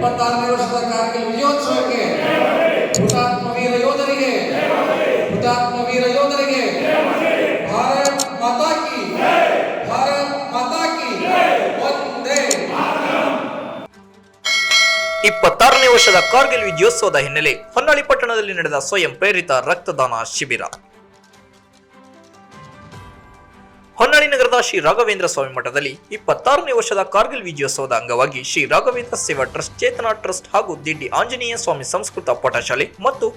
ಎಪ್ಪತ್ತಾರನೇ ವರ್ಷದ ಕಾರ್ಗಿಲ್ ವಿಜಯೋತ್ಸವಕ್ಕೆ, ಹುತಾತ್ಮ ವೀರ ಯೋಧರಿಗೆ, ಹುತಾತ್ಮ ವೀರ ಯೋಧರಿಗೆ, ಭಾರತ್ ಮಾತಾ ಕಿ ಭಾರತ್ ಮಾತಾ ಕಿ ಒಂದೇ. ಇಪ್ಪತ್ತಾರನೇ ವರ್ಷದ ಕಾರ್ಗಿಲ್ ವಿಜಯೋತ್ಸವದ ಹಿನ್ನೆಲೆ ಹೊನ್ನಾಳಿ ಪಟ್ಟಣದಲ್ಲಿ ನಡೆದ ಸ್ವಯಂ ಪ್ರೇರಿತ ರಕ್ತದಾನ ಶಿಬಿರ. ಹೊನ್ನಾಳಿ ನಗರದ ಶ್ರೀ ರಾಘವೇಂದ್ರ ಸ್ವಾಮಿ ಮಠದಲ್ಲಿ ಇಪ್ಪತ್ತಾರನೇ ವರ್ಷದ ಕಾರ್ಗಿಲ್ ವಿಜಯೋತ್ಸವದ ಅಂಗವಾಗಿ ಶ್ರೀ ರಾಘವೇಂದ್ರ ಸೇವಾ ಟ್ರಸ್ಟ್, ಚೇತನ ಟ್ರಸ್ಟ್ ಹಾಗೂ ದಿಡ್ಡಿ ಆಂಜನೇಯ ಸ್ವಾಮಿ ಸಂಸ್ಕೃತ ಪಾಠಶಾಲೆ ಮತ್ತು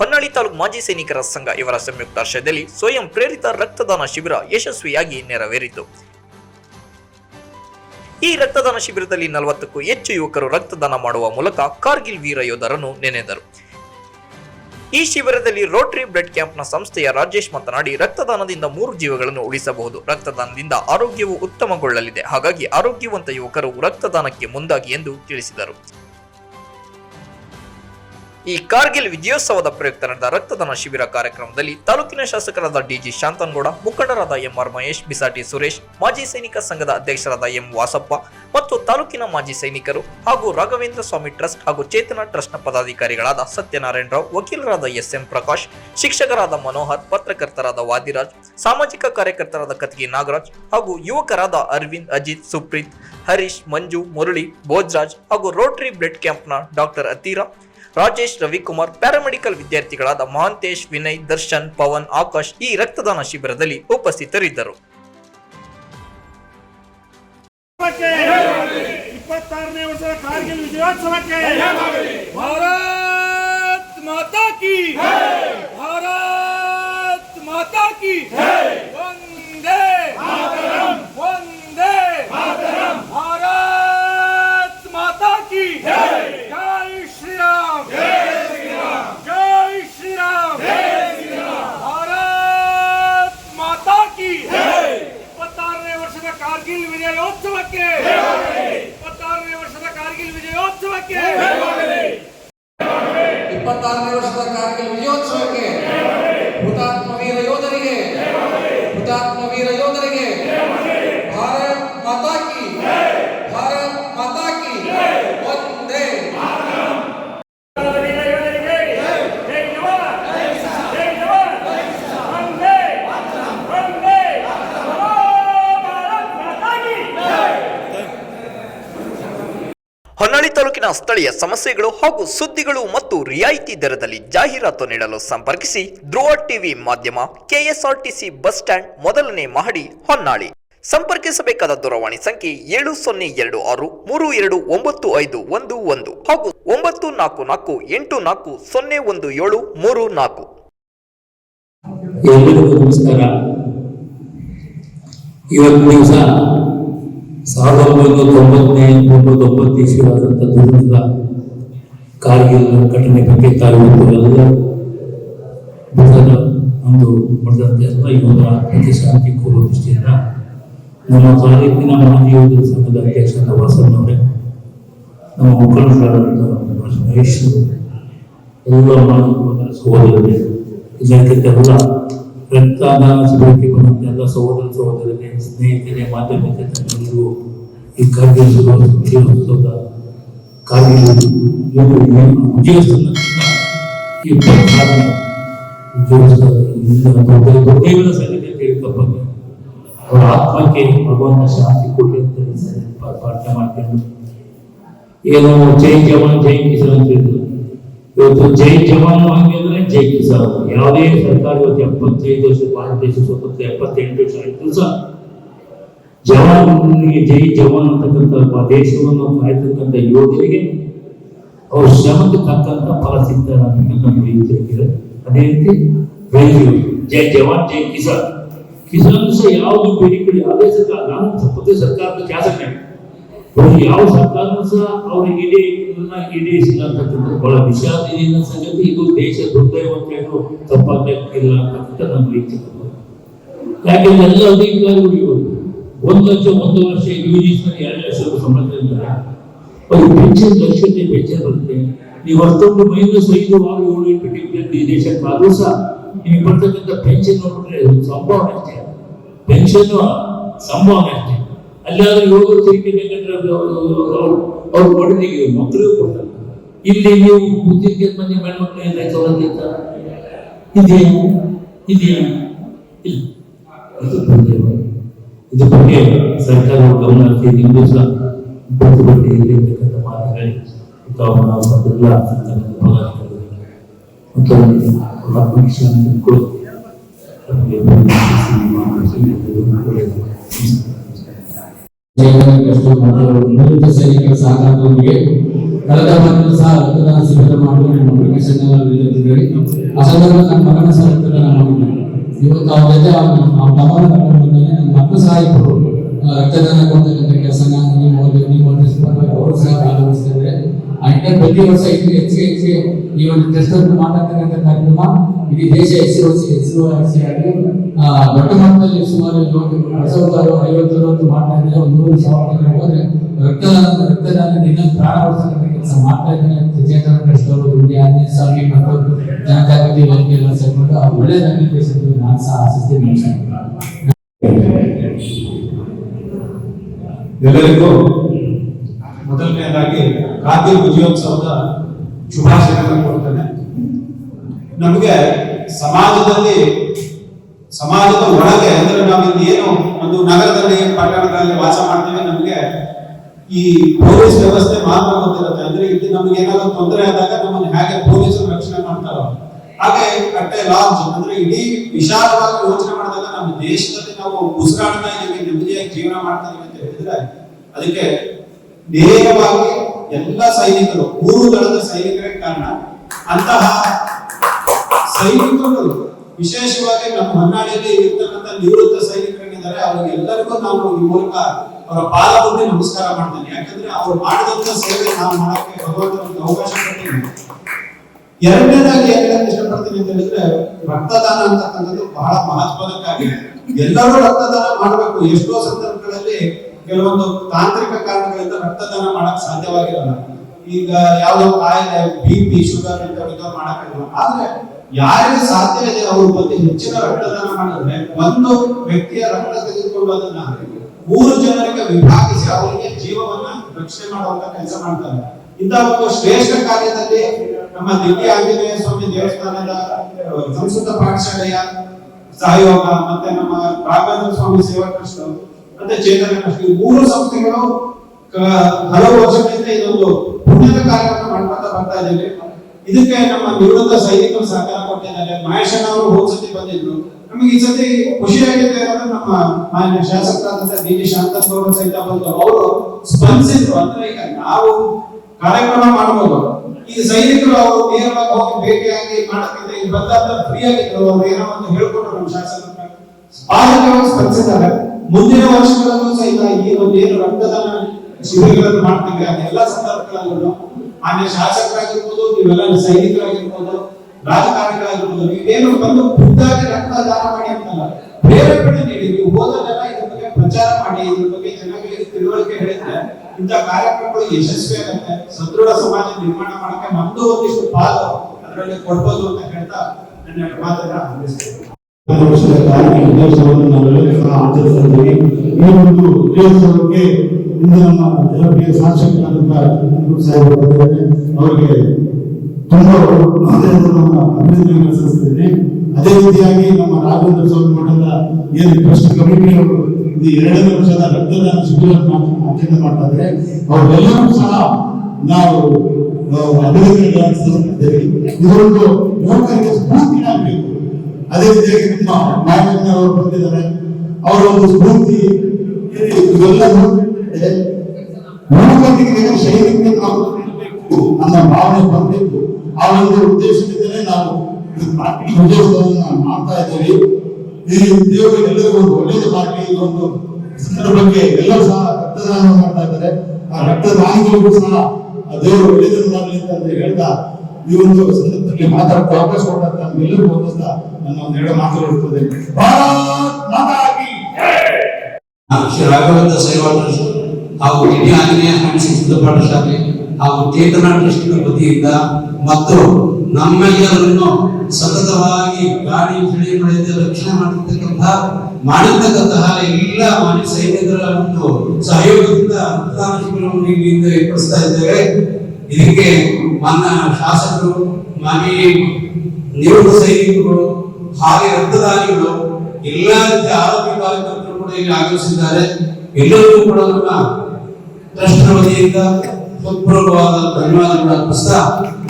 ಹೊನ್ನಾಳಿ ತಾಲೂಕು ಮಾಜಿ ಸೈನಿಕರ ಸಂಘ ಇವರ ಸಂಯುಕ್ತಾಶ್ರಯದಲ್ಲಿ ಸ್ವಯಂ ಪ್ರೇರಿತ ರಕ್ತದಾನ ಶಿಬಿರ ಯಶಸ್ವಿಯಾಗಿ ನೆರವೇರಿತು. ಈ ರಕ್ತದಾನ ಶಿಬಿರದಲ್ಲಿ ನಲವತ್ತಕ್ಕೂ ಹೆಚ್ಚು ಯುವಕರು ರಕ್ತದಾನ ಮಾಡುವ ಮೂಲಕ ಕಾರ್ಗಿಲ್ ವೀರ ಯೋಧರನ್ನು ನೆನೆದರು. ಈ ಶಿಬಿರದಲ್ಲಿ ರೋಟರಿ ಬ್ಲಡ್ ಕ್ಯಾಂಪ್ನ ಸಂಸ್ಥೆಯ ರಾಜೇಶ್ ಮಾತನಾಡಿ, ರಕ್ತದಾನದಿಂದ ಮೂರು ಜೀವಗಳನ್ನು ಉಳಿಸಬಹುದು. ರಕ್ತದಾನದಿಂದ ಆರೋಗ್ಯವು ಉತ್ತಮಗೊಳ್ಳಲಿದೆ. ಹಾಗಾಗಿ ಆರೋಗ್ಯವಂತ ಯುವಕರು ರಕ್ತದಾನಕ್ಕೆ ಮುಂದಾಗಿ ಎಂದು ತಿಳಿಸಿದರು. ಈ ಕಾರ್ಗಿಲ್ ವಿಜಯೋತ್ಸವದ ಪ್ರಯುಕ್ತ ನಡೆದ ರಕ್ತದಾನ ಶಿಬಿರ ಕಾರ್ಯಕ್ರಮದಲ್ಲಿ ತಾಲೂಕಿನ ಶಾಸಕರಾದ ಡಿಜಿ ಶಾಂತನಗೌಡ, ಮುಖಂಡರಾದ ಎಂಆರ್ ಮಹೇಶ್, ಬಿಸಾಟಿ ಸುರೇಶ್, ಮಾಜಿ ಸೈನಿಕ ಸಂಘದ ಅಧ್ಯಕ್ಷರಾದ ಎಂ ವಾಸಪ್ಪ ಮತ್ತು ತಾಲೂಕಿನ ಮಾಜಿ ಸೈನಿಕರು ಹಾಗೂ ರಾಘವೇಂದ್ರ ಸ್ವಾಮಿ ಟ್ರಸ್ಟ್ ಹಾಗೂ ಚೇತನ ಟ್ರಸ್ಟ್ನ ಪದಾಧಿಕಾರಿಗಳಾದ ಸತ್ಯನಾರಾಯಣ ರಾವ್, ವಕೀಲರಾದ ಎಸ್ ಎಂ ಪ್ರಕಾಶ್, ಶಿಕ್ಷಕರಾದ ಮನೋಹರ್, ಪತ್ರಕರ್ತರಾದ ವಾದಿರಾಜ್, ಸಾಮಾಜಿಕ ಕಾರ್ಯಕರ್ತರಾದ ಕತ್ಗಿ ನಾಗರಾಜ್ ಹಾಗೂ ಯುವಕರಾದ ಅರವಿಂದ್, ಅಜಿತ್, ಸುಪ್ರೀತ್, ಹರೀಶ್, ಮಂಜು, ಮುರಳಿ, ಭೋಜ್ರಾಜ್ ಹಾಗೂ ರೋಟರಿ ಬ್ಲಡ್ ಕ್ಯಾಂಪ್ನ ಡಾಕ್ಟರ್ ಅತೀರಾ ರಾಜೇಶ್ ರವಿಕುಮಾರ್ ಪ್ಯಾರಾಮೆಡಿಕಲ್ ವಿದ್ಯಾರ್ಥಿಗಳಾದ ಮಹಾಂತೇಶ್ ವಿನಯ್ ದರ್ಶನ್ ಪವನ್ ಆಕಾಶ್ ಈ ರಕ್ತದಾನ ಶಿಬಿರದಲ್ಲಿ ಉಪಸ್ಥಿತರಿದ್ದರು. ಉತ್ಸವಕ್ಕೆ ಇಪ್ಪತ್ತಾರನೇ ವರ್ಷದ ಕಾರ್ಗಿಲ್ ವಿಜಯೋತ್ಸವಕ್ಕೆ ಭಾರತ್ ಮಾತಾ ಕಿ ಭಾರತ್ ಮಾತಾ ಕಿ ಒಂದೇ ಒಂದೇ ಭಾರತ್ ಮಾತಾ ಕಿ ಜೈ ಶ್ರೀರಾಮ್ ಜೈ ಶ್ರೀರಾಮ್ ಭಾರತ್ ಮಾತಾ ಕಿ ಇಪ್ಪತ್ತಾರನೇ ವರ್ಷದ ಕಾರ್ಗಿಲ್ ವಿಜಯೋತ್ಸವಕ್ಕೆ ಇಪ್ಪತ್ತಾರನೇ ವರ್ಷದ ಕಾರ್ಗಿಲ್ ವಿಜಯೋತ್ಸವಕ್ಕೆ ಇಪ್ಪತ್ತಾರನೇ ವರ್ಷದ ಕಾರ್ಗಿಲ್ ವಿಜಯೋತ್ಸವಕ್ಕೆ ಹುತಾತ್ಮ ವೀರ ಯೋಧರಿಗೆ ಹುತಾತ್ಮ ವೀರ ಯೋಧರಿಗೆ ಭಾರತ್ ಮಾತಾ ಕಿ ಭಾರತ್ ಮಾತಾ ಕಿ ಒಂದೇ ವೀರ ಯೋಧರಿಗೆ ಜೈ ಜವಾನ್ ಜೈ ಜವಾನ್ ವಂದೇ ವಂದೇ ಭಾರತ್ ಮಾತಾ ಕಿ ಹೊನ್ನಾಳಿ ತಾಲೂಕಿನ ಸ್ಥಳೀಯ ಸಮಸ್ಯೆಗಳು ಹಾಗೂ ಸುದ್ದಿಗಳು ಮತ್ತು ರಿಯಾಯಿತಿ ದರದಲ್ಲಿ ಜಾಹೀರಾತು ನೀಡಲು ಸಂಪರ್ಕಿಸಿ ಧ್ರುವ ಟಿವಿ ಮಾಧ್ಯಮ ಕೆಎಸ್ಆರ್ಟಿಸಿ ಬಸ್ ಸ್ಟ್ಯಾಂಡ್ ಮೊದಲನೇ ಮಹಡಿ ಹೊನ್ನಾಳಿ. ಸಂಪರ್ಕಿಸಬೇಕಾದ ದೂರವಾಣಿ ಸಂಖ್ಯೆ ಏಳು ಸೊನ್ನೆ ಎರಡು ಆರು ಮೂರು ಎರಡು ಒಂಬತ್ತು ಐದು ಒಂದು ಒಂದು ಹಾಗೂ ಒಂಬತ್ತು ನಾಲ್ಕು ನಾಲ್ಕು ಎಂಟು ನಾಲ್ಕು ಸೊನ್ನೆ ಒಂದು ಏಳು ಮೂರು ನಾಲ್ಕು. ನಮಸ್ಕಾರ ಇವತ್ತು ದಿವಸ ಸಾವಿರದ ಒಂಬೈನೂರ ತೊಂಬತ್ತನೇ ತೊಂಬತ್ತೊಂಬತ್ತು ಇಸ್ವಿಯಾದಂಥ ದುರಂತದ ಕಾರ್ಗಿಲ್ ಘಟನೆ ಬಗ್ಗೆ ತಾವು ಎಲ್ಲ ಒಂದು ಪಡೆದಂತೆ ಎಲ್ಲ ಯೋಧರ ಪ್ರತಿ ಶಾಂತಿ ಕೋರುವ ದೃಷ್ಟಿಯಿಂದ ನಮ್ಮ ತಾಲೂಕಿನ ಮಾಜಿ ಯೋಧರ ಸಂಘದ ಅಧ್ಯಕ್ಷ ವಾಸಣ್ಣವರೇ ನಮ್ಮ ಮುಖಂಡರಾದಂಥ ಮಹೇಶ್ ಎಲ್ಲ ಮಾಜಿ ಸಹೋದರರೇ ಇದಕ್ಕೆಲ್ಲ ರಕ್ತದಾನ ಶಿಬಿರಕ್ಕೆ ಬಂದಂತ ಎಲ್ಲ ಸಹೋದರ ಸಹೋದರರೇ ಸ್ನೇಹಿತರೆ ಮಾಧ್ಯಮಿಕ ತಜ್ಞರಿಗೂ ಈ ಕಾರ್ಗಿಲ್ ವಿಜಯೋತ್ಸವದ ಕಾರ್ಗಿಲ್ ವಿಜಯೋತ್ಸವ ಇಪ್ಪತ್ತಾರನೇ ವಿಜಯೋತ್ಸವ ದೊಡ್ಡ ಸಂಗತಿ ಅಂತ ಹೇಳ್ತಪ್ಪಂಗೆ ಅವರ ಆತ್ಮಕ್ಕೆ ಭಗವಂತ ಶಾಂತಿ ಕೊಡಲಿ ಅಂತ ಹೇಳಿ ಪ್ರಾರ್ಥನೆ ಮಾಡ್ಕೊಂಡು ಏನು ಜೈ ಜವಾನ್ ಜೈ ಕಿಸಾನ್ ಅಂತ ಹೇಳಿದ್ರು ಇವತ್ತು ಜೈ ಜವಾನ್ ಹಂಗೆ ಅಂದ್ರೆ ಜೈ ಕಿಸಾನ್ ಯಾವುದೇ ಸರ್ಕಾರ ಇವತ್ತು ಎಪ್ಪತ್ತೈದು ವರ್ಷ ಭಾರತ ದೇಶ ಸ್ವತಂತ್ರ ಎಪ್ಪತ್ತೆಂಟು ವರ್ಷ ಆಯ್ತು ಸಹ ಜವಾನಿಗೆ ಜೈ ಜವಾನ್ ಅಂತಕ್ಕಂಥ ಪ- ದೇಶವನ್ನು ಕಾಯ್ತಕ್ಕಂಥ ಯೋಧರಿಗೆ ಅವ್ರ ಶ್ರಮಕ್ಕೆ ತಕ್ಕಂತ ಫಲ ಸಿಗ್ತಾರೆ ಅಂತಕ್ಕಂಥ ಒಂದು ರೀತಿ ಆಗಿದೆ ಅದೇ ರೀತಿ ರೈತರು ಜೈ ಜವಾನ್ ಜೈ ಕಿಸಾನ್ ಕಿಸಾನ್ ಸಹ ಯಾವುದು ಬೇರೆ ಕಡೆ ಯಾವುದೇ ಸರ್ಕಾರ ನಾನು ಪ್ರತಿ ಸರ್ಕಾರದ ಶಾಸಕನೇ ಅವ್ರು ಯಾವ ಸರ್ಕಾರನೂ ಸಹ ಅವ್ರಿಗೆ ಇಡೀ ಇದನ್ನ ಈಡೇರಿಸಿಲ್ಲ ಅಂತಕ್ಕಂಥದ್ದು ಬಹಳ ವಿಷಾದನೀಯ ಸಂಗತಿ. ಇದು ದೇಶ ದುರ್ದೈವ ಅಂತ ಹೇಳಲು ತಪ್ಪಾಗಲಿಲ್ಲ ಅಂತಕ್ಕಂಥ ನಮ್ಮ ರೀತಿ. ಯಾಕೆಂದ್ರೆ ಎಲ್ಲ ಅಧಿಕಾರಿಗಳು ಇವರು ಒಂದು ಲಕ್ಷ, ಒಂದು ವರ್ಷ ಯು ಜಿ ಎರಡು ಲಕ್ಷ ಸಂಬಂಧ ಇದ್ದಾರೆ ಅದು ಪೆನ್ಷನ್ ಲಕ್ಷತೆ ಪೆನ್ಷನ್ ಬರುತ್ತೆ. ನೀವು ಅಷ್ಟೊಂದು ಮೈನಸ್ ಐದು, ಆರು, ಏಳು ಎಂಟು ಈ ದೇಶಕ್ಕೆ ಆದ್ರೂ ಸಹ ನಿಮಗೆ ಬರ್ತಕ್ಕಂಥ ಪೆನ್ಷನ್ ನೋಡ್ಬಿಟ್ರೆ ಸಂಭಾವನೆ ಅಷ್ಟೇ ಪೆನ್ಷನ್ ಸಂಭಾವನೆ ಅಷ್ಟೇ ಅಲ್ಲಾದ್ರೂ ಯೋಗ ಚರಿಕೆ ಬೇಕಂದ್ರೆ ಅದು ಅವ್ರು ಅವ್ರು ಕೊಡಲಿಕ್ಕೆ ಮಕ್ಕಳಿಗೂ ಕೊಡ್ತಾರೆ ಇಲ್ಲಿ ನೀವು ಉದ್ಯೋಗ ಮಂದಿ ಹೆಣ್ಮಕ್ಳು ಏನಾಯ್ತು ಅವ್ರಂತ ಇದೇನು ಇದೇನು ಇಲ್ಲ. ಇದು ಬಗ್ಗೆ ಇದು ಬಗ್ಗೆ ಸರ್ಕಾರ ಗಮನ ಹರಿಸಿ ನಿಮಗೂ ಸಹ ಬಡ್ತಿ ಬಡ್ತಿ ಇರತಕ್ಕಂಥ ಮಾತುಗಳು ತಾವು ನಾವು ಅದೆಲ್ಲ ಅಂತಕ್ಕಂಥ ಪದಾರ್ಥಗಳು ಮತ್ತು ಆತ್ಮವಿಶ್ವಾಸಗಳು ನಮಗೆ ಜಯಗಳಿಗಷ್ಟು ಮತ್ತು ನಿವೃತ್ತ ಸೈನಿಕರ ಸಹಕಾರದೊಂದಿಗೆ ಕಳೆದ ಬಾರಿಯೂ ಸಹ ರಕ್ತದಾನ ಶಿಬಿರ ಮಾಡಿ ನಮ್ಮ ನನ್ನ ಮಗನ ಸಹ ರಕ್ತದಾನ ಮಾಡಿದ್ದೇನೆ ಇವತ್ತು ಅವ್ರ ಜೊತೆ ನನ್ನ ಮಕ್ಕಳು ಸಹ ಇಬ್ಬರು ರಕ್ತದಾನ ಕೊಡ್ತಕ್ಕಂಥ ಕೆಲಸನ ನೀವು ಓದಿ ನೀವು ಅವರು ಸಹ ಭಾಗವಹಿಸ್ತಿದ್ದಾರೆ ಆ ಪ್ರತಿ ವರ್ಷ ಇನ್ನು ಹೆಚ್ಚಿಗೆ ಹೆಚ್ಚಿಗೆ ಈ ಒಂದು ಟೆಸ್ಟ್ ಮಾಡತಕ್ಕಂಥ ಕಾರ್ಯಕ್ರಮ ಇಡೀ ದೇಶ ಹೆಸರು ಹೆಸರುವಾಸಿಯಾಗಿ ಆ, ದೊಡ್ಡ ಮಟ್ಟದಲ್ಲಿ ಸುಮಾರು ಎರಡ್ ಸಾವಿರದ ಐವತ್ತು ಅರವತ್ತು ಮಾಡ್ತಾ ಇದ್ದಾರೆ. ಒಂದು ನೂರು ಸಾವಿರ ಹೋದ್ರೆ ರಕ್ತ, ರಕ್ತದಾನ ದಿನ ಪ್ರಾಣ ಕೆಲಸ ಮಾಡ್ತಾ ಇದ್ದಾರೆ. ಚೇತನ ಟ್ರಸ್ಟ್ ಅವರು ಇಂಡಿಯಾ ಸ್ವಾಮಿ ಮತ್ತು ಜನಜಾಗೃತಿ ವರ್ಗ ಎಲ್ಲ ಸೇರ್ಕೊಂಡು ಆ ಒಳ್ಳೆಯದಾಗಿ ದೇಶದ್ದು ನಾನು ಸಹ ಆಸಕ್ತಿ ಎಲ್ಲರಿಗೂ ಮೊದಲನೇದಾಗಿ ಕಾರ್ಗಿಲ್ ವಿಜಯೋತ್ಸವದ ಶುಭಾಶಯಗಳನ್ನು ಕೊಡ್ತೇನೆ ನಮಗೆ ಸಮಾಜದಲ್ಲಿ ಸಮಾಜದ ಅಂದ್ರೆ ನಾವು ಏನು ಒಂದು ನಗರದಲ್ಲಿ, ಪಟ್ಟಣಗಳಲ್ಲಿ ವಾಸ ಮಾಡ್ತೀವಿ, ನಮಗೆ ಈ ಪೊಲೀಸ್ ವ್ಯವಸ್ಥೆ ಮಾತ್ರ ಗೊತ್ತಿರುತ್ತೆ. ಅಂದ್ರೆ ಇಲ್ಲಿ ನಮ್ಗೆ ಏನಾದ್ರು ತೊಂದರೆ ಆದಾಗ ನಮ್ಮನ್ನು ಹೇಗೆ ಪೊಲೀಸರು ರಕ್ಷಣೆ ಮಾಡ್ತಾರೋ. ಹಾಗೆ ಅಟ್ಟೆ ಲಾಂಚ್ ಅಂದ್ರೆ ಇಡೀ ವಿಶಾಲವಾಗಿ ಯೋಚನೆ ಮಾಡಿದಾಗ ನಮ್ಮ ದೇಶದಲ್ಲಿ ನಾವು ಉಸಿರಾಡ್ತಾ ಇದೀವಿ ನೆಮ್ಮದಿಯಾಗಿ ಜೀವನ ಮಾಡ್ತಾ ಇದೀವಿ ಅಂತ ಹೇಳಿದ್ರೆ, ಅದಕ್ಕೆ ನೇರವಾಗಿ ಎಲ್ಲ ಸೈನಿಕರು ಮೂರು ದಳದ ಸೈನಿಕರೇ ಕಾರಣ. ಅಂತಹ ಸೈನಿಕರು ವಿಶೇಷವಾಗಿ ನಮ್ಮ ಹೊನ್ನಾಳಿಯಲ್ಲಿ ಇರ್ತಕ್ಕಂಥ ನಿವೃತ್ತ ಸೈನಿಕರೇನಿದ್ದಾರೆ, ಅವರಿಗೆಲ್ಲರಿಗೂ ನಾವು ಈ ಮೂಲಕ ಅವರ ಪಾದ ಮುಂದೆ ನಮಸ್ಕಾರ ಮಾಡ್ತೇನೆ. ಯಾಕಂದ್ರೆ ಅವ್ರು ಮಾಡಿದಂತ ಸೇವೆ ನಾವು ಮಾಡಕ್ಕೆ ಭಗವಂತ ಒಂದು ಅವಕಾಶ ಕೊಟ್ಟಿದ್ದೀನಿ. ಎರಡನೇದಾಗಿ ಏನ್ ಇಷ್ಟಪಡ್ತೀನಿ ಅಂತ ಹೇಳಿದ್ರೆ, ರಕ್ತದಾನ ಅಂತಕ್ಕಂಥದ್ದು ಬಹಳ ಮಹತ್ವದ ಕಾರ್ಯ ಎಲ್ಲರೂ ರಕ್ತದಾನ ಮಾಡಬೇಕು. ಎಷ್ಟೋ ಸಂದರ್ಭಗಳಲ್ಲಿ ಕೆಲವೊಂದು ತಾಂತ್ರಿಕ ಕಾರಣಗಳಿಂದ ರಕ್ತದಾನ ಮಾಡಕ್ ಸಾಧ್ಯವಾಗಿರಲ್ಲ. ಈಗ ಯಾವ್ದೋ ಕಾಯಿಲೆ ಬಿ ಪಿ ಶುಗರ್ ಇಂಥವ್ರಿಗೆ ಮಾಡಕ್ಕಾಗಲ್ಲ ಆದ್ರೆ ಯಾರಿಗೆ ಸಾಧ್ಯ ಇದೆ ಅವರು ಬಂದು ಹೆಚ್ಚಿನ ರಕ್ತದಾನ ಮಾಡಿದ್ರೆ ಒಂದು ವ್ಯಕ್ತಿಯ ರಕ್ತ ತೆಗೆದುಕೊಂಡು ಅದನ್ನ ಮೂರು ಜನರಿಗೆ ವಿಭಾಗಿಸಿ ಅವರಿಗೆ ಜೀವವನ್ನ ರಕ್ಷಣೆ ಮಾಡುವಂತ ಕೆಲಸ ಮಾಡ್ತಾರೆ. ಇಂತಹ ಒಂದು ಶ್ರೇಷ್ಠ ಕಾರ್ಯದಲ್ಲಿ ನಮ್ಮ ದಿವ್ಯ ಆಂಜನೇಯ ಸ್ವಾಮಿ ದೇವಸ್ಥಾನದ ಸಂಸ್ಕೃತ ಪಾಠಶಾಲೆಯ ಸಹಯೋಗ ಮತ್ತೆ ನಮ್ಮ ರಾಘವೇಂದ್ರ ಸ್ವಾಮಿ ಸೇವಾ ಟ್ರಸ್ಟ್ ಮತ್ತೆ ಚೇತನ ಟ್ರಸ್ಟ್, ಈ ಮೂರು ಸಂಸ್ಥೆಗಳು ಹಲವು ವರ್ಷಗಳಿಂದ ಇದೊಂದು ಪುಣ್ಯದ ಕಾರ್ಯವನ್ನು ಮಾಡ್ಕೊತಾ ಬರ್ತಾ ಇದ್ದೇವೆ. ಇದಕ್ಕೆ ನಮ್ಮ ನಿವೃತ್ತ ಸೈನಿಕರು ಸಹಕಾರ ಕೊಟ್ಟಿದ್ದಾರೆ ಮಹೇಶಣ್ಣ ಅವರು ಹೋದ್ ಸತಿ ಬಂದಿದ್ರು. ನಮಗೆ ಈ ಸತಿ ಖುಷಿಯಾಗಿದೆ ನಮ್ಮ ಮಾನ್ಯ ಶಾಸಕರಾದಂತ ಡಿ ಜಿ ಅವರು ಸಹಿತ ಬಂದು ಅವರು ಸ್ಪಂದಿಸಿದ್ರು. ಅಂದ್ರೆ ಈಗ ನಾವು ಕಾರ್ಯಕ್ರಮ ಮಾಡಬಹುದು. ಈ ಸೈನಿಕರು ಅವರು ನೇರವಾಗಿ ಹೋಗಿ ಭೇಟಿಯಾಗಿ ಮಾಡಕ್ಕಿಂತ ಇಲ್ಲಿ ಬಂದಂತ ಫ್ರೀ ಆಗಿದ್ರು ಅವ್ರು ಏನೋ ಒಂದು ಹೇಳ್ಕೊಟ್ರು ನಮ್ಮ ಶಾಸಕರು ಬಾಧಕವಾಗಿ ಸ್ಪಂದಿಸಿದ್ದಾರೆ. ಮುಂದಿನ ವರ್ಷಗಳಲ್ಲೂ ಸಹಿತ ಈ ಒಂದು ಏನು ರಕ್ತದಾನ ಶಿಬಿರಗಳನ್ನು ಮಾಡ್ತೀವಿ, ಅದೆಲ್ಲ ಸಂದರ್ಭಗಳಲ್ಲೂ ಮಾನ್ಯ ಶಾಸಕರಾಗಿರ್ಬೋದು, ನೀವೆಲ್ಲ ಸೈನಿಕರಾಗಿರ್ಬೋದು, ರಾಜಕಾರಣಿಗಳಾಗಿರ್ಬೋದು, ನೀವೇನು ಬಂದು ಖುದ್ದಾಗಿ ರಕ್ತದಾನ ಮಾಡಿ ಅಂತಲ್ಲ ಪ್ರೇರೇಪಣೆ ನೀಡಿ ನೀವು ಹೋದ ಜನ ಇದ್ರ ಬಗ್ಗೆ ಪ್ರಚಾರ ಮಾಡಿ, ಇದ್ರ ಬಗ್ಗೆ ಜನಗಳಿಗೆ ತಿಳುವಳಿಕೆ ಹೇಳಿದ್ರೆ, ಇಂಥ ಕಾರ್ಯಕ್ರಮಗಳು ಯಶಸ್ವಿ ಆಗುತ್ತೆ. ಸದೃಢ ಸಮಾಜ ನಿರ್ಮಾಣ ಮಾಡಕ್ಕೆ ನಮ್ದು ಒಂದಿಷ್ಟು ಪಾಲು ಅದರಲ್ಲಿ ಕೊಡ್ಬೋದು ಅಂತ ಹೇಳ್ತಾ ನನ್ನ ಮಾತನ್ನ ಅಂದಿಸ್ತೇನೆ ವರ್ಷದ ಕಾರ್ಮಿಕ ಈ ಒಂದು ವಿಜಯೋತ್ಸವಕ್ಕೆ ಇಂದು ನಮ್ಮ ಜನಪ್ರಿಯ ಚಂದ್ರಶೇಖರ್ ಸಾಹೇಬರು ಅವರಿಗೆ ತುಂಬಾ ಅಭಿನಂದನೆಗಳನ್ನು ಸಲ್ಲಿಸ್ತಿದ್ದೀನಿ ಅದೇ ರೀತಿಯಾಗಿ ನಮ್ಮ ರಾಘವೇಂದ್ರ ಸ್ವಾಮಿ ಮಠದ ಏನು ಟ್ರಸ್ಟ್ ಕಮಿಟಿಯವರು ಈ ಎರಡನೇ ವರ್ಷದ ರಕ್ತದಾನ ಶಿಬಿರವನ್ನು ಆಚರಣೆ ಮಾಡ್ತಾ ಇದ್ದಾರೆ. ಅವರೆಲ್ಲರೂ ಸಹ ನಾವು ಅಭಿನಂದನೆಗಳನ್ನು ಸಲ್ಲಿಸುತ್ತಿದ್ದೇವೆ ಇದೊಂದು ಯುವಕರಿಗೆ ಸ್ಫೂರ್ತಿಯಾಗಬೇಕು ಅದೇ ರೀತಿಯಾಗಿ ನಿಮ್ಮ ನಾಯಕನ ಅವರು ಬಂದಿದ್ದಾರೆ. ಅವರ ಒಂದು ಸ್ಫೂರ್ತಿ ಇವೆಲ್ಲ ನೋಡಿದ್ರೆ ಸೈನಿಕ ನಾವು ಭಾವನೆ ಬರಬೇಕು ಆ ಒಂದು ಉದ್ದೇಶದಿಂದಲೇ ನಾವು ವಿಜಯೋತ್ಸವವನ್ನು ಮಾಡ್ತಾ ಇದ್ದೇವೆ. ಈ ಉದ್ಯೋಗ ಎಲ್ಲರಿಗೂ ಒಂದು ಒಳ್ಳೆಯದು ಮಾಡಲಿ ಈ ಒಂದು ಸಂದರ್ಭಕ್ಕೆ ಎಲ್ಲರೂ ಸಹ ರಕ್ತದಾನ ಮಾಡ್ತಾ ಇದ್ದಾರೆ. ಆ ರಕ್ತದಾನಿಗಳಿಗೂ ಸಹ ದೇವರು ಒಳ್ಳೆಯದನ್ನು ಮಾಡಲಿ ಅಂತ ಹೇಳ್ತಾ ಈ ಒಂದು ಸಂದರ್ಭದಲ್ಲಿ ಮಾತಾಡಕ್ಕೆ ಅವಕಾಶ ಕೊಡ್ತಾ ನಮ್ಗೆಲ್ಲರಿಗೂ ಒಂದೊಂದ ನನ್ನ ಒಂದೆರಡು ಮಾತುಗಳು ಇರ್ತದೆ. ಭಾರತ್ ಮಾತಾ ಕಿ ನಾವು ಶ್ರೀ ರಾಘವೇಂದ್ರ ಸೇವಾ ಟ್ರಸ್ಟ್ ಹಾಗೂ ಇಡೀ ಆಂಜನೇಯ ಸಂಸ್ಕೃತ ಪಾಠಶಾಲೆ ಹಾಗೂ ಚೇತನ ಟ್ರಸ್ಟ್ನ ವತಿಯಿಂದ ಮತ್ತು ನಮ್ಮೆಲ್ಲರನ್ನು ಸತತವಾಗಿ ಗಾಳಿ, ಚಳಿ, ಮಳೆಯಿಂದ ರಕ್ಷಣೆ ಮಾಡಿರ್ತಕ್ಕಂತಹ ಮಾಡಿರ್ತಕ್ಕಂತಹ ಎಲ್ಲ ಮಾನ್ಯ ಸೈನಿಕರ ಒಂದು ಸಹಯೋಗದಿಂದ ರಕ್ತದಾನ ಶಿಬಿರವನ್ನು ಇಲ್ಲಿಂದ ಏರ್ಪಡಿಸ್ತಾ ಇದ್ದೇವೆ. ಇದಕ್ಕೆ ಮಾನ್ಯ ಶಾಸಕರು, ಮಾನ್ಯ ನಿವೃತ್ತ ಸೈನಿಕರು ಹಾಗೆ ರಕ್ತದಾನಿಗಳು, ಎಲ್ಲ ರೀತಿಯ ಆರೋಗ್ಯ ಕಾರ್ಯಕರ್ತರು ಕೂಡ ಇಲ್ಲಿ ಆಗಮಿಸಿದ್ದಾರೆ. ಎಲ್ಲರಿಗೂ ಕೂಡ ನಮ್ಮ ಟ್ರಸ್ಟ್ ವತಿಯಿಂದ ಹೃತ್ಪೂರ್ವಕವಾದ ಧನ್ಯವಾದಗಳು ಅರ್ಪಿಸ್ತಾ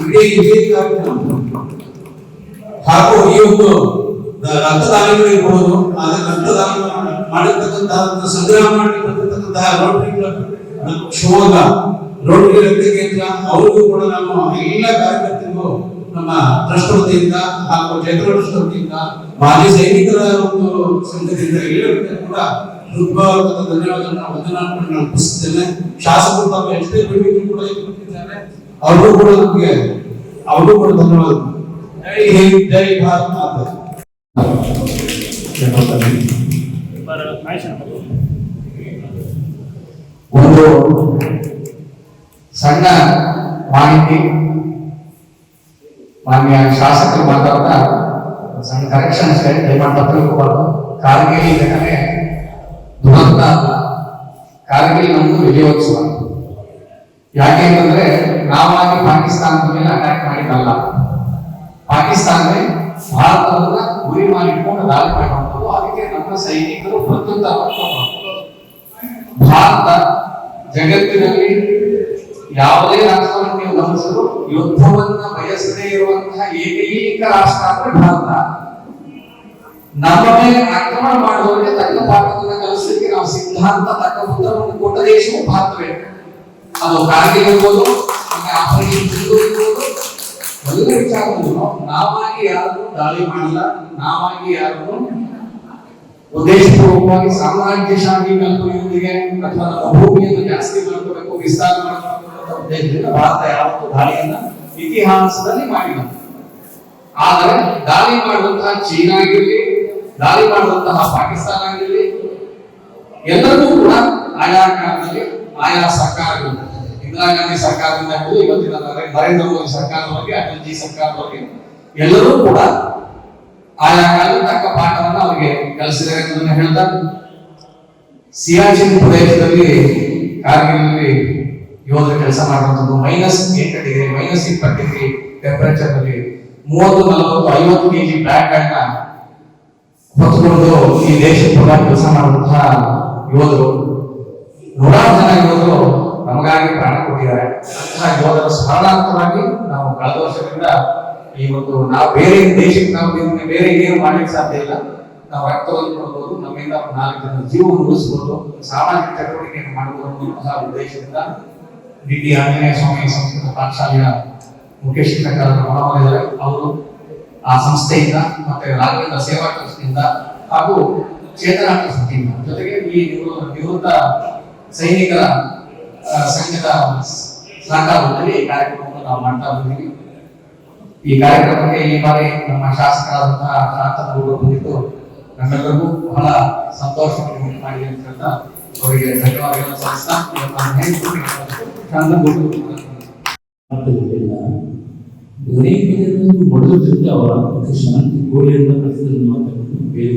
ಇಡೀ ಇದೇ ಕಾರ್ಯಕ್ರಮ. ಹಾಗೂ ಈ ಒಂದು ರಕ್ತದಾನಿಗಳು ಇರ್ಬೋದು ಆದ ರಕ್ತದಾನ ಮಾಡಿರ್ತಕ್ಕಂತಹ ಸಂಗ್ರಹ ಮಾಡಿರ್ತಕ್ಕಂತಹ ರೋಟರಿ ಕ್ಲಬ್ ಶಿವಮೊಗ್ಗ ರೋಟರಿ ರಕ್ತ ಕೇಂದ್ರ, ಅವರಿಗೂ ಕೂಡ ನಾವು ಎಲ್ಲ ಕಾರ್ಯಕರ್ತರಿಗೂ ನಮ್ಮ ಟ್ರಸ್ಟ್ ಹಾಗೂ ಜಯಪುರ ಟ್ರಸ್ಟ್ ಮಾಜಿ ಸೈನಿಕರ ಒಂದು ಸಂಘದಿಂದ ಎಲ್ಲರಿಗೂ ಕೂಡ ಹೃದ್ಭಾವದ ಧನ್ಯವಾದಗಳನ್ನ ವಂದನಾರ್ಪಣೆ ಅರ್ಪಿಸುತ್ತೇನೆ. ಶಾಸಕರು ತಮ್ಮ ಎಷ್ಟೇ ಬೆಳವಣಿಗೆ ಕೂಡ ಕೊಟ್ಟಿದ್ದಾರೆ ಅವ್ರಿಗೂ ಕೂಡ ನಮಗೆ, ಅವ್ರಿಗೂ ಕೂಡ ಧನ್ಯವಾದಗಳು. ಜೈ ಹಿಂದ್, ಜೈ ಭಾರತ್ ಮಾತಾ. ಒಂದು ಸಣ್ಣ ಮಾಹಿತಿ, ಮಾನ್ಯ ಶಾಸಕರು ಮಾತಾಡ್ತಾ ಸಣ್ಣ ಕರೆಕ್ಷನ್ ಅಷ್ಟೇ ದಯಮಾಡಿ ತಪ್ಪು ಕಾರ್ಗಿಲ್ ಘಟನೆ ಅಲ್ಲ ಕಾರ್ಗಿಲ್ ನಮ್ದು ವಿಜಯೋತ್ಸವ. ಯಾಕೆ ಅಂತಂದ್ರೆ ನಾವಾಗಿ ಪಾಕಿಸ್ತಾನದ ಮೇಲೆ ಅಟ್ಯಾಕ್ ಮಾಡಿದ್ದಲ್ಲ. ಪಾಕಿಸ್ತಾನವೇ ಭಾರತವನ್ನ ಗುರಿ ಮಾಡಿಟ್ಕೊಂಡು ದಾಳಿ ಮಾಡುವಂಥದ್ದು ಅದಕ್ಕೆ ನಮ್ಮ ಸೈನಿಕರು ಪ್ರತ್ಯುತ್ತರವನ್ನು. ಭಾರತ ಜಗತ್ತಿನಲ್ಲಿ ಯಾವುದೇ ರಾಷ್ಟ್ರವನ್ನು ನೀವು ಗಮನಿಸಲು ಯುದ್ಧವನ್ನ ಬಯಸದೇ ಇರುವಂತಹ ಏಕೈಕ ರಾಷ್ಟ್ರ ಅಂದ್ರೆ ಭಾರತ. ನಮ್ಮ ಮೇಲೆ ಆಕ್ರಮಣ ಮಾಡುವವರಿಗೆ ತಕ್ಕ ಪಾಠವನ್ನು ನಾವು ಸಿದ್ಧಾಂತ ತಕ್ಕ ಉತ್ತರವನ್ನು ಕೊಟ್ಟ ದೇಶವು ಭಾರತವೇ ಅದು ಕಾರ್ಗಿಲ್ ಇರ್ಬೋದು ಆಪರೇಷನ್ ಮೊದಲ ವಿಚಾರವನ್ನು ನಾವಾಗಿ ಯಾರನ್ನು ದಾಳಿ ಮಾಡಿಲ್ಲ, ನಾವಾಗಿ ಯಾರನ್ನು ಉದ್ದೇಶಪೂರ್ವಕವಾಗಿ ಸಾಮ್ರಾಜ್ಯಶಾಹಿ ಕಲ್ಪನೆಯೊಂದಿಗೆ ಅಥವಾ ನಮ್ಮ ಭೂಮಿಯನ್ನು ಜಾಸ್ತಿ ಮಾಡ್ಕೋಬೇಕು, ವಿಸ್ತಾರ ಉದ್ದೇಶದಿಂದ ಭಾರತ ಯಾವತ್ತು ದಾಳಿಯನ್ನ ಇತಿಹಾಸದಲ್ಲಿ ಆದರೆ ದಾಳಿ ಮಾಡುವಂತಹ ಚೀನಾ ಆಗಿರ್ಲಿ, ದಾಳಿ ಮಾಡುವಂತಹ ಪಾಕಿಸ್ತಾನ ಆಗಿರ್ಲಿ ಎಲ್ಲರಿಗೂ ಕೂಡ ಆಯಾ ಕಾಲದಲ್ಲಿ ಆಯಾ ಸರ್ಕಾರಗಳು ಇಂದಿರಾ ಗಾಂಧಿ ಸರ್ಕಾರದಿಂದ ಹಿಡಿದು ಇವತ್ತಿನ ನರೆ- ನರೇಂದ್ರ ಮೋದಿ ಸರ್ಕಾರದವರೆಗೆ ಅಟಲ್ ಜಿ ಸರ್ಕಾರದವರೆಗೆ ಎಲ್ಲರೂ ಕೂಡ ಆಯಾ ಕಾಲದ ತಕ್ಕ ಪಾಠವನ್ನ ಅವರಿಗೆ ಕಲಿಸಿದ್ದಾರೆ ಅಂತ ಹೇಳ್ತಾರೆ ಸಿಯಾಚಿನ್ ಪ್ರದೇಶದಲ್ಲಿ ಕಾರ್ಗಿಲ್ನಲ್ಲಿ ಯೋಧರು ಕೆಲಸ ಮಾಡುವಂಥದ್ದು ಮೈನಸ್ ಎಂಟು ಡಿಗ್ರಿ ಮೈನಸ್ ಇಪ್ಪತ್ತು ಡಿಗ್ರಿ ಟೆಂಪರೇಚರ್ನಲ್ಲಿ ಮೂವತ್ತು, ನಲವತ್ತು, ಐವತ್ತು ಕೆಜಿ ಬ್ಯಾಗ್ ಗಳನ್ನ ಹೊತ್ಕೊಂಡು ಈ ದೇಶದ ಕೂಡ ಕೆಲಸ ಮಾಡುವಂತಹ ಯೋಧರು, ನೂರಾರು ಜನ ಯೋಧರು ನಮಗಾಗಿ ಪ್ರಾಣ ಕೊಟ್ಟಿದ್ದಾರೆ. ಅಂತಹ ಯೋಧರ ಸ್ಮರಣಾರ್ಥವಾಗಿ ನಾವು ಕಳೆದ ವರ್ಷದಿಂದ ಈ ಒಂದು ನಾವು ಬೇರೆ ದೇಶಕ್ಕೆ ನಾವು ಬೇರೆ ಏನು ಮಾಡ್ಲಿಕ್ಕೆ ಸಾಧ್ಯ ಇಲ್ಲ. ನಾವು ರಕ್ತವನ್ನು ಕೊಡ್ಬೋದು, ನಮ್ಮಿಂದ ನಾಲ್ಕು ಜನ ಜೀವವನ್ನು ಉಳಿಸ್ಬೋದು, ಸಾಮಾಜಿಕ ಚಟುವಟಿಕೆಯನ್ನು ಮಾಡಬಹುದು ಅನ್ನುವಂತಹ ಉದ್ದೇಶದಿಂದ ಡಿ ಟಿ ಆಂಜನೇಯ ಸ್ವಾಮಿ ಸಂಸ್ಕೃತ ಪಾಠಶಾಲೆಯ ಮುಖ್ಯ ಶಿಕ್ಷಕರಾದ ಅವರು ಆ ಸಂಸ್ಥೆಯಿಂದ ಮತ್ತೆ ರಾಘವೇಂದ್ರ ಸೇವಾ ಟ್ರಸ್ಟ್ನಿಂದ ಹಾಗೂ ಚೇತನ ಟ್ರಸ್ಟ್ನಿಂದ ಜೊತೆಗೆ ಈ ನಿವೃ- ನಿವೃತ್ತ ಸೈನಿಕರ ಸಂಘದ ಸಹಕಾರದಲ್ಲಿ ಈ ಕಾರ್ಯಕ್ರಮವನ್ನು ನಾವು ಮಾಡ್ತಾ ಬಂದಿದ್ದೀವಿ ಈ ಕಾರ್ಯಕ್ರಮಕ್ಕೆ ಈ ಬಾರಿ ನಮ್ಮ ಶಾಸಕರಾದಂತಹ ಶಾಂತನಗೌಡರು ಬಂದಿದ್ದು ನಮ್ಮೆಲ್ಲರಿಗೂ ಬಹಳ ಸಂತೋಷವನ್ನು ಉಂಟು ಮಾಡಿದೆ ಅಂತ ಹೇಳ್ತಾ ಅವರಿಗೆ ಧನ್ಯವಾದಗಳನ್ನು ಮೊದಲಿದ್ದ ಅವರ ಶಾಂತಿ ಗೋಳಿಯನ್ನು ಕಲಿಸಿದ್ರು ಮಾತಾಡಲು ಬೇರೆ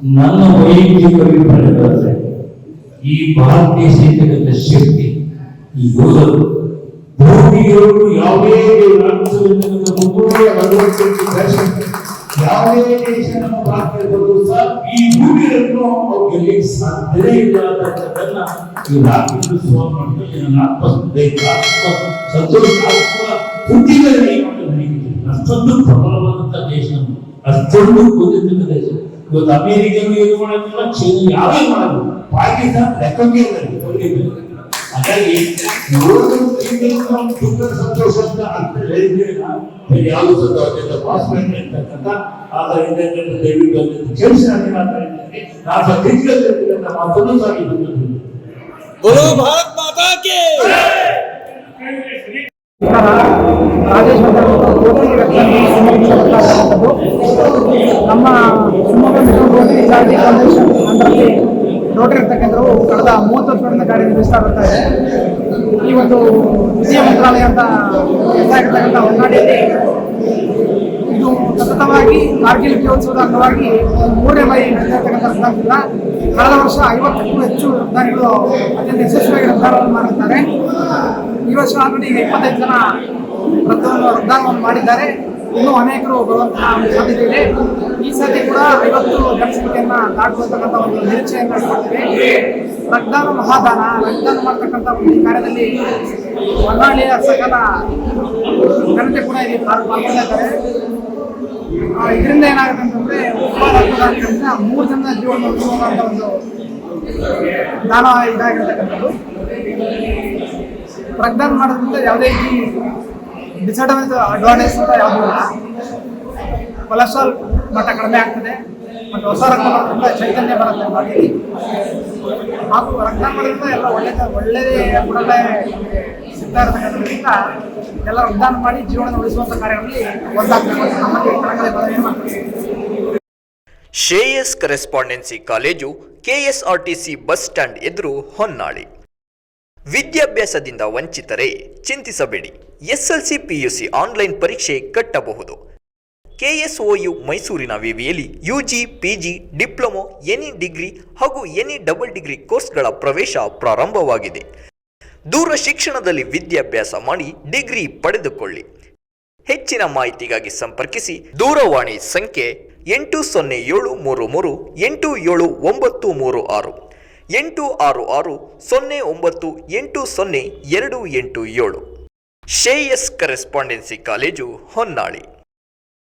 ನನ್ನ ವೈಯಕ್ತಿಕ ಅಭಿಪ್ರಾಯಗಳಂದ್ರೆ ಈ ಭಾರತೀಯ ಸೈನ್ಯದ ಶಕ್ತಿ, ಈ ಯೋಧರು ಭೂಮಿಯವರು ಯಾವುದೇ ಯಾವುದೇ ದೇಶ ನಮ್ಮ ಭಾರತ ಈ ಭೂಮಿಯನ್ನು ಅವ್ರು ಗೆಲ್ಲಕ್ಕೆ ಸಾಧ್ಯವೇ ಇಲ್ಲ ಈ ರಾಷ್ಟ್ರದ ಸ್ವಾಮಿ ನನ್ನ ಆತ್ಮ ಸಂತೋಷ ಆತ್ಮ ಅಷ್ಟೊಂದು ಪ್ರಬಲವಾದಂತಹ ದೇಶ ಅಷ್ಟೊಂದು ದೇಶ ಇವತ್ತು ಅಮೆರಿಕನು ಏನು ಮಾಡೋದಿಲ್ಲ ಚೀನಾ ಯಾವೇ ಮಾಡೋದು ಪಾಕಿಸ್ತಾನ ಲೆಕ್ಕಕ್ಕೆ ಇಲ್ಲ ಇದು. ಕೊಲ್ಲಿದ್ದು. ಹಾಗಾಗಿ ನೋಡೋದು ತಿಂಗಳು ನಾವು ದುಃಖದ ಸಂತೋಷ ಅಂತ ಅಂತ ಹೇಳಿದ್ರೆ ಬೇರೆ ಯಾವುದು ಸಂತೋಷದಿಂದ ಪಾಸ್ಪೋರ್ಟ್ ಅಂತಕ್ಕಂಥ ಆದ್ದರಿಂದ ದಯವಿಟ್ಟು ಅದನ್ನು ಕ್ಷಮಿಸಿ ನಾನು ಮಾತಾ ಇದ್ದೇನೆ ನಾನು ತಿರುಗಲಿರ್ತಕ್ಕಂಥ ಮಾತನ್ನು ಸಾಗಿ ಬಂದಿದ್ದೇನೆ ರಾಜೇಶ್ವರ ರೋಟರಿ ರಕ್ಷಣೆ ಸಂಘಟನೆಗಳು ನಮ್ಮ Shivamogga mission rotary charity foundation ಅದರಲ್ಲಿ ರೋಟರಿ ಇರ್ತಕ್ಕಂಥವು ಕಳೆದ ಮೂವತ್ತು ವರ್ಷಗಳಿಂದ ಕಾರ್ಯನಿರ್ವಹಿಸ್ತಾ ಬರ್ತಾ ಇದೆ ಈ ಒಂದು ವಿಜಯ ಮಂತ್ರಾಲಯ ಅಂತ ಹೆಸರಾಗಿರ್ತಕ್ಕಂಥ ಹೊನ್ನಾಡಿಯಲ್ಲಿ ಇದು ಸತತವಾಗಿ ಕಾರ್ಗಿಲ್ ವಿಜಯೋತ್ಸವದ ಅಂಗವಾಗಿ ಮೂರನೇ ಬಾರಿ ನಡೆದಿರ್ತಕ್ಕಂಥ ರಕ್ತದಾನದಿಂದ ಕಳೆದ ವರ್ಷ ಐವತ್ತಕ್ಕೂ ಹೆಚ್ಚು ರಕ್ತದಾನಿಗಳು ಅತ್ಯಂತ ಯಶಸ್ವಿಯಾಗಿ ರಕ್ತದಾನವನ್ನು ಮಾಡಿರ್ತಾರೆ. ಈ ವರ್ಷ ಆಲ್ರೆಡಿ ಇಪ್ಪತ್ತೈದು ಜನ ರಕ್ತವನ್ನು ರಕ್ತದಾನವನ್ನು ಮಾಡಿದ್ದಾರೆ. ಇನ್ನೂ ಅನೇಕರು ಬರುವಂತಹ ಸಾಧ್ಯತೆ ಇದೆ. ಈ ಸತಿ ಕೂಡ ಐವತ್ತು ಜನಸಂಖ್ಯೆಯನ್ನ ದಾಟುವಂತಕ್ಕಂಥ ಒಂದು ನಿರೀಕ್ಷೆಯನ್ನು ಮಾಡ್ತೀವಿ ರಕ್ತದಾನ ಮಹಾದಾನ, ರಕ್ತದಾನ ಮಾಡ್ತಕ್ಕಂಥ ಒಂದು ಕಾರ್ಯದಲ್ಲಿ ಹೊನ್ನಾಳಿಯ ಸಕಲ ಜನತೆ ಕೂಡ ಇಲ್ಲಿ ಪಾಲ್- ಪಾಲ್ಗೊಳ್ತಾ ಇದರಿಂದ ಏನಾಗುತ್ತೆ ಅಂತಂದ್ರೆ ಒಬ್ಬ ರಕ್ತದಾನಿಗಳಿಂದ ಮೂರು ಜನ ಜೀವನ ಉಳಿಸುವಂತ ಒಂದು ದಾನ ಇದಾಗಿರ್ತಕ್ಕಂಥದ್ದು. ರಕ್ತದಾನ ಮಾಡೋದ್ರಿಂದ ಯಾವುದೇ ರೀತಿ ಡಿಸಡ್ವಾಂಟೇಜ್ ಅಡ್ವಾಂಟೇಜ್ ಅಂತ ಯಾವುದಿಲ್ಲ. ಕೊಲೆಸ್ಟ್ರಾಲ್ ಮಟ್ಟ ಕಡಿಮೆ ಆಗ್ತದೆ ಮತ್ತು ಹೊಸ ರಕ್ತ ಬರೋದ್ರಿಂದ ಚೈತನ್ಯ ಬರುತ್ತೆ ಬಾಡಿಯಲ್ಲಿ ಹಾಗೂ ರಕ್ತ ಮಾಡೋದ್ರಿಂದ ಎಲ್ಲ ಒಳ್ಳೆಯ ಒಳ್ಳೆಯದೇ ಗುಣಗಳೇ ಸಿಗ್ತಾ ಇರತಕ್ಕಂಥದ್ರಿಂದ ಎಲ್ಲ ರಕ್ತದಾನ ಮಾಡಿ ಜೀವನ ಉಳಿಸುವಂಥ ಕಾರ್ಯಗಳಲ್ಲಿ ಒಂದಾಗಬೇಕು ನಮ್ಮಲ್ಲಿ ಕಳಕಳಿ ಮನವಿ ಮಾಡ್ತೀವಿ Shreyas correspondence college KSRTC bus stand ಎದುರು ಹೊನ್ನಾಳಿ. ವಿದ್ಯಾಭ್ಯಾಸದಿಂದ ವಂಚಿತರೆ ಚಿಂತಿಸಬೇಡಿ. ಎಸ್ಎಲ್ಸಿ ಪಿಯುಸಿ ಆನ್ಲೈನ್ ಪರೀಕ್ಷೆ ಕಟ್ಟಬಹುದು. ಕೆಎಸ್ಒಯು ಮೈಸೂರಿನ ವಿವಿಯಲ್ಲಿ UG, PG, diploma any degree ಹಾಗೂ ಎನಿ ಡಬಲ್ ಡಿಗ್ರಿ ಕೋರ್ಸ್ಗಳ ಪ್ರವೇಶ ಪ್ರಾರಂಭವಾಗಿದೆ. ದೂರ ಶಿಕ್ಷಣದಲ್ಲಿ ವಿದ್ಯಾಭ್ಯಾಸ ಮಾಡಿ ಡಿಗ್ರಿ ಪಡೆದುಕೊಳ್ಳಿ. ಹೆಚ್ಚಿನ ಮಾಹಿತಿಗಾಗಿ ಸಂಪರ್ಕಿಸಿ ದೂರವಾಣಿ ಸಂಖ್ಯೆ ಎಂಟು ಸೊನ್ನೆ ಏಳು ಮೂರು ಮೂರು ಎಂಟು ಏಳು ಒಂಬತ್ತು ಮೂರು ಆರು, ಎಂಟು ಆರು ಆರು ಸೊನ್ನೆ ಒಂಬತ್ತು ಎಂಟು ಸೊನ್ನೆ ಎರಡು ಎಂಟು ಏಳು. Shreyas correspondence college Honnali.